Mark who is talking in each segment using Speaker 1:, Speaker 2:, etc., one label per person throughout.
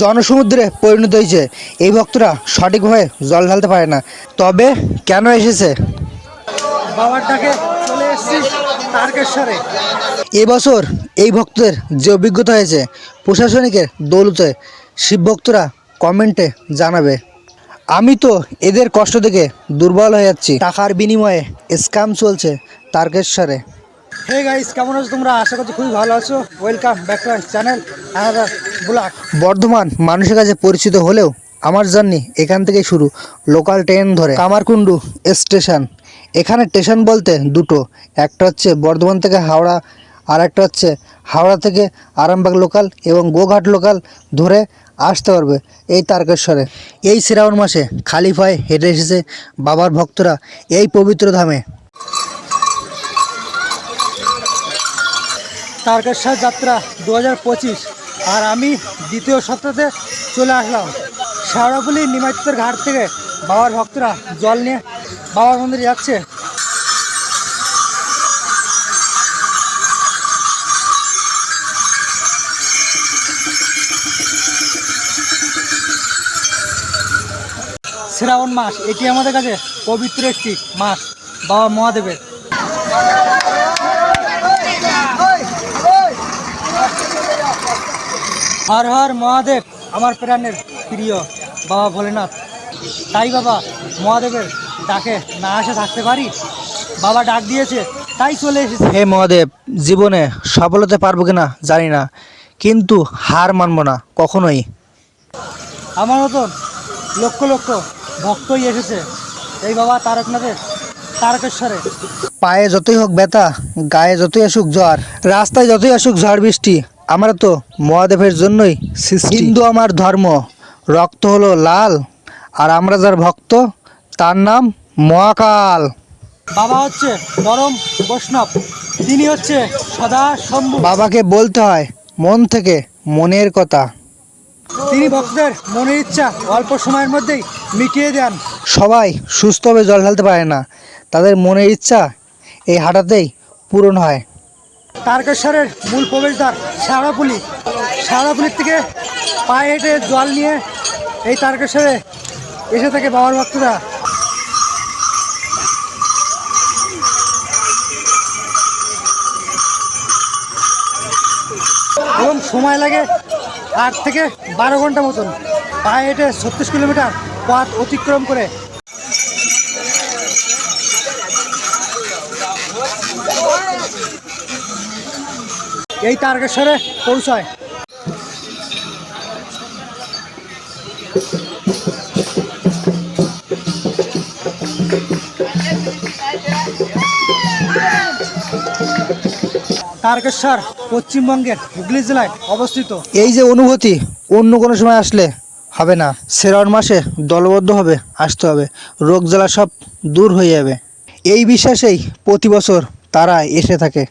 Speaker 1: জনসমুদ্রে পরিণত হয়েছে। এই ভক্তরা সঠিকভাবে জল ঢালতে পারে না। তবে কেন এসেছে?
Speaker 2: বাবার ডাকে চলে এসেছি তারকেশ্বরে।
Speaker 1: এবছর এই ভক্তদের যে অভিজ্ঞতা হয়েছে প্রশাসনিকের দৌলতে শিব ভক্তরা কমেন্টে জানাবে। আমি তো এদের কষ্ট থেকে দুর্বল হয়ে যাচ্ছি। টাকার বিনিময়ে স্ক্যাম চলছে তারকেশ্বরে।
Speaker 2: হে গাইস কেমন আছো তোমরা? আশা করছি খুবই ভালো আছো। Welcome back to channel
Speaker 1: Bardhaman, মানুষের কাছে পরিচিত হলেও আমার জার্নি এখান থেকেই শুরু। লোকাল ট্রেন ধরে কামারকুণ্ডু স্টেশন এখানে স্টেশন বলতে দুটো। একটা হচ্ছে বর্ধমান থেকে হাওড়া, আর একটা হচ্ছে হাওড়া থেকে আরামবাগ লোকাল এবং গোঘাট লোকাল ধরে আসতে পারবে এই তারকেশ্বরে। এই শ্রাবণ মাসে খালি পায়ে হেঁটে এসেছে বাবার ভক্তরা। এই পবিত্র ধামে
Speaker 2: তারকেশ্বর যাত্রা দু হাজার পঁচিশ আর আমি দ্বিতীয় সপ্তাহে চলে আসলাম। শেওড়াপুলি নিমাইতের ঘাট থেকে বাবার ভক্তরা জল নিয়ে বাবার মন্দিরে যাচ্ছে। শ্রাবণ মাস, এটি আমাদের কাছে পবিত্র একটি মাস, বাবা মহাদেবের। হর হর মহাদেব আমার প্রাণের প্রিয় বাবা ভোলেনাথ। তাই বাবা মহাদেবের ডাকে না আসে থাকতে পারি? বাবা ডাক দিয়েছে তাই চলে এসেছে।
Speaker 1: হে মহাদেব জীবনে সফল হতে পারব কিনা জানি না কিন্তু হার মানবো না কখনোই।
Speaker 2: আমার মতন লক্ষ লক্ষ ভক্তই এসেছে। এই বাবা তারকনাথের তারকেশ্বরে।
Speaker 1: পায়ে যতই হোক ব্যথা গায়ে যতই আসুক জ্বর রাস্তায় যতই আসুক ঝড় বৃষ্টি আমরা তো মহাদেবের জন্যই সৃষ্টি। হিন্দু আমার ধর্ম। রক্ত হলো লাল আর আমরা যার ভক্ত তার নাম মহাকাল।
Speaker 2: বাবা হচ্ছে পরম বৈষ্ণব তিনি হচ্ছে সদা শম্ভু।
Speaker 1: বাবাকে বলতে হয় মন থেকে মনের কথা।
Speaker 2: তিনি ভক্তদের মনের ইচ্ছা অল্প সময়ের মধ্যেই মিটিয়ে দেন।
Speaker 1: সবাই সুস্থভাবে জল ঢালতে পারে না। তাদের মনের ইচ্ছা এই হাঁটাতেই পূরণ হয়।
Speaker 2: তারকেশ্বরের মূল প্রবেশদ্বার শেওড়াপুলি শেওড়াপুলির থেকে পায়ে হেঁটে জল নিয়ে এই তারকেশ্বরে এসে থাকে বাবার ভক্তরা। এবং সময় লাগে আট থেকে বারো ঘণ্টা মতন। পায়ে হেঁটে ছত্রিশ কিলোমিটার পথ অতিক্রম করে এই তারকেশ্বরে পৌঁছায়। তারকেশ্বর পশ্চিমবঙ্গের হুগলি জেলায় অবস্থিত।
Speaker 1: এই যে অনুভূতি, অন্য কোনো সময় আসলে হবে না। শ্রাবণ মাসে দলবদ্ধভাবে আসতে হবে। রোগ জ্বালা সব দূর হয়ে যাবে। এই বিশ্বাসেই প্রতি বছর তারা এসে থাকে।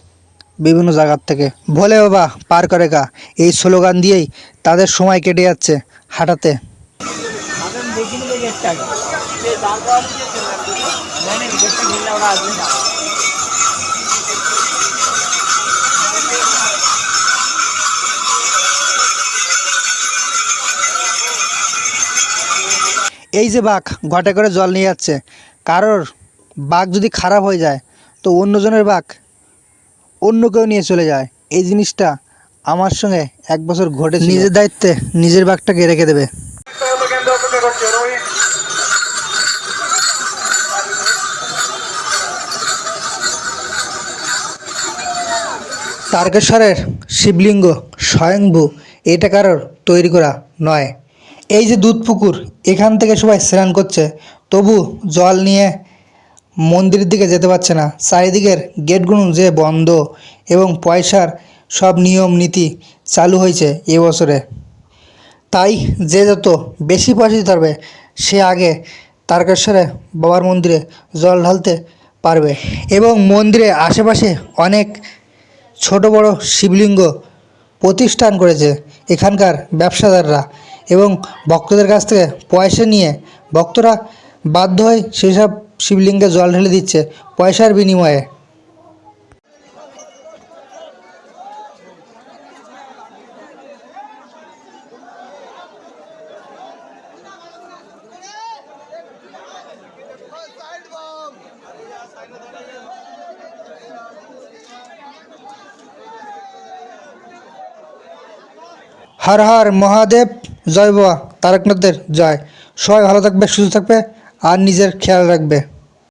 Speaker 1: বিভিন্ন জায়গার থেকে। ভোলে বাবা, পার করে গা। এই স্লোগান দিয়েই তাদের সময় কেটে যাচ্ছে হাঁটাতে। এই যে বাঘ ঘটে করে জল নিয়ে যাচ্ছে, কারোর বাঘ যদি খারাপ হয়ে যায়, তো অন্যজনের বাঘ অন্য কেউ নিয়ে চলে যায়। এই জিনিসটা আমার সঙ্গে এক বছর ঘটে নিজের দায়িত্বে নিজের বাঘটাকে রেখে দেবে। তারকেশ্বরের শিবলিঙ্গ স্বয়ংভূ এটা কারোর তৈরি করা নয়। এই যে দুধ পুকুর এখান থেকে সবাই স্নান করছে। তবু জল নিয়ে মন্দিরের দিকে যেতে পারছে না। চারিদিকের গেটগুলো যে বন্ধ এবং পয়সার সব নিয়ম নীতি চালু হয়েছে এবছরে তাই যে যত বেশি পয়সা দিতে পারবে, সে আগে তারকেশ্বরে বাবার মন্দিরে জল ঢালতে পারবে। এবং মন্দিরে আশেপাশে অনেক ছোট বড় শিবলিঙ্গ প্রতিষ্ঠান করেছে এখানকার ব্যবসাদাররা এবং ভক্তদের কাছ থেকে পয়সা নিয়ে ভক্তরা বাধ্য হয় সেই সব শিবলিঙ্গে জল ঢেলে দিচ্ছে, পয়সার বিনিময়ে। হর হর মহাদেব, জয় বাবা তারকনাথের জয়। সবাই ভালো থাকবে, সুস্থ থাকবে। আর নিজের খেয়াল রাখবে।